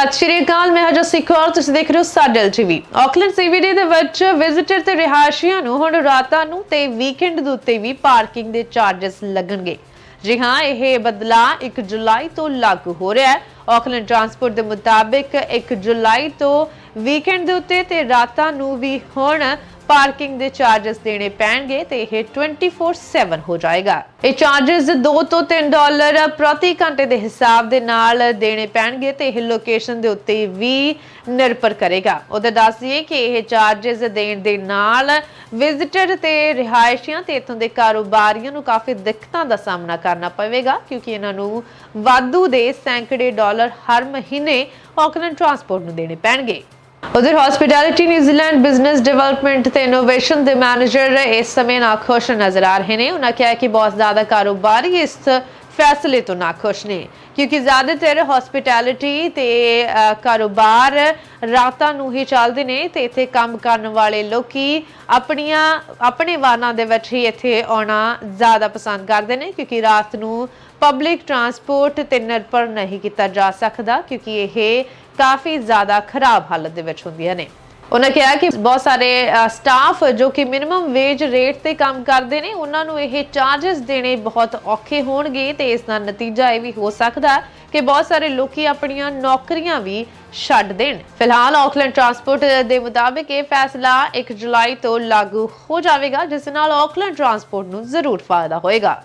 ਸਤਿ ਸ਼੍ਰੀ ਅਕਾਲ, ਮੈਂ ਹਜਾ ਸਿੱਖ ਤੁਸੀਂ ਦੇਖ ਰਹੇ ਹੋ ਸਾਡਲ ਟੀਵੀ। ਆਕਲੈਂਡ ਸੀਬੀਡੀ ਦੇ ਵਿੱਚ ਵਿਜ਼ਿਟਰ ਤੇ ਰਿਹਾਇਸ਼ੀਆਂ ਨੂੰ ਹੁਣ ਰਾਤਾਂ ਨੂੰ ਤੇ ਵੀਕਐਂਡ ਦੇ ਉੱਤੇ ਵੀ ਪਾਰਕਿੰਗ ਦੇ ਚਾਰजेस ਲੱਗਣਗੇ। ਜੀ ਹਾਂ, ਇਹ ਬਦਲਾਅ 1 ਜੁਲਾਈ ਤੋਂ ਲਾਗੂ ਹੋ ਰਿਹਾ ਹੈ। ਆਕਲੈਂਡ ਟਰਾਂਸਪੋਰਟ ਦੇ ਮੁਤਾਬਿਕ 1 ਜੁਲਾਈ ਤੋਂ ਵੀਕਐਂਡ ਦੇ ਉੱਤੇ ਤੇ ਰਾਤਾਂ ਨੂੰ ਵੀ ਹੁਣ ਪਾਰਕਿੰਗ ਦੇ ਚਾਰजेस ਦੇਣੇ ਪੈਣਗੇ ਤੇ ਇਹ 24/7 ਹੋ ਜਾਏਗਾ। ਇਹ ਚਾਰजेस 2 ਤੋਂ 3 ਡਾਲਰ ਪ੍ਰਤੀ ਘੰਟੇ ਦੇ ਹਿਸਾਬ ਦੇ ਨਾਲ ਦੇਣੇ ਪੈਣਗੇ ਤੇ ਇਹ ਲੋਕੇਸ਼ਨ ਦੇ ਉੱਤੇ ਵੀ ਨਿਰਭਰ ਕਰੇਗਾ। ਉਹਦੇ ਦੱਸ ਦਈਏ ਕਿ ਇਹ ਚਾਰजेस ਦੇਣ ਦੇ ਨਾਲ ਵਿਜ਼ਿਟਰ ਤੇ ਰਿਹਾਇਸ਼ੀਆਂ ਤੇ ਇਥੋਂ ਦੇ ਕਾਰੋਬਾਰੀਆਂ ਨੂੰ ਕਾਫੀ ਦਿੱਕਤਾਂ ਦਾ ਸਾਹਮਣਾ ਕਰਨਾ ਪਵੇਗਾ ਕਿਉਂਕਿ ਇਹਨਾਂ ਨੂੰ ਵਾਧੂ ਦੇ ਸੈਂਕੜੇ ਡਾਲਰ ਹਰ ਮਹੀਨੇ ਆਕਲੈਂਡ ਟ੍ਰਾਂਸਪੋਰਟ ਨੂੰ ਦੇਣੇ ਪੈਣਗੇ। ਉਧਰ hospitality New Zealand business development ਤੇ ਇਨੋਵੇਸ਼ਨ ਦੇ ਮੈਨੇਜਰ ਇਸ ਸਮੇਂ ਨਾਖੁਸ਼ ਨਜ਼ਰ ਆ ਰਹੇ ਨੇ। ਉਹਨਾਂ ਕਿਹਾ ਕਿ ਬਹੁਤ ਜ਼ਿਆਦਾ ਕਾਰੋਬਾਰੀ ਇਸ ਫੈਸਲੇ ਤੋਂ ਨਾਖੁਸ਼ ਨੇ। ਕਿਉਂਕਿ ਜ਼ਿਆਦਾਤਰ ਹਸਪਿਟੈਲਿਟੀ ਤੇ ਕਾਰੋਬਾਰ ਰਾਤਾਂ ਨੂੰ ਹੀ ਚੱਲਦੇ ਨੇ ਤੇ ਇੱਥੇ ਕੰਮ ਕਰਨ ਵਾਲੇ ਲੋਕੀ ਆਪਣੀਆਂ, ਆਪਣੇ ਵਾਹਨਾਂ ਦੇ ਵਿੱਚ ਹੀ ਇੱਥੇ ਆਉਣਾ ਜ਼ਿਆਦਾ ਪਸੰਦ ਕਰਦੇ ਨੇ, ਕਿਉਂਕਿ ਰਾਤ ਨੂੰ ਪਬਲਿਕ ਟਰਾਂਸਪੋਰਟ ਤੇ ਨਿਰਭਰ ਨਹੀਂ ਕੀਤਾ ਜਾ ਸਕਦਾ, ਕਿਉਂਕਿ ਇਹ ਕਾਫੀ ਜ਼ਿਆਦਾ ਖਰਾਬ ਹਾਲਤ ਦੇ ਵਿੱਚ ਹੁੰਦੀਆਂ ਨੇ। ਉਹਨਾਂ ਕਿਹਾ ਕਿ ਬਹੁਤ ਸਾਰੇ ਸਟਾਫ ਜੋ ਕਿ ਮਿਨੀਮਮ ਵੇਜ ਰੇਟ ਤੇ ਕੰਮ ਕਰਦੇ ਨੇ, ਉਹਨਾਂ ਨੂੰ ਇਹ ਚਾਰजेस ਦੇਣੇ ਬਹੁਤ ਔਖੇ ਹੋਣਗੇ ਤੇ ਇਸ ਦਾ ਨਤੀਜਾ ਇਹ ਵੀ ਹੋ ਸਕਦਾ ਕਿ ਬਹੁਤ ਸਾਰੇ ਲੋਕੀ ਆਪਣੀਆਂ ਨੌਕਰੀਆਂ ਵੀ ਛੱਡ ਦੇਣ। ਫਿਲਹਾਲ ਆਕਲੈਂਡ ਟਰਾਂਸਪੋਰਟ ਦੇ ਮੁਤਾਬਿਕ ਇਹ ਫੈਸਲਾ 1 ਜੁਲਾਈ ਤੋਂ ਲਾਗੂ ਹੋ ਜਾਵੇਗਾ, ਜਿਸ ਨਾਲ ਆਕਲੈਂਡ ਟਰਾਂਸਪੋਰਟ ਨੂੰ ਜ਼ਰੂਰ ਫਾਇਦਾ ਹੋਏਗਾ।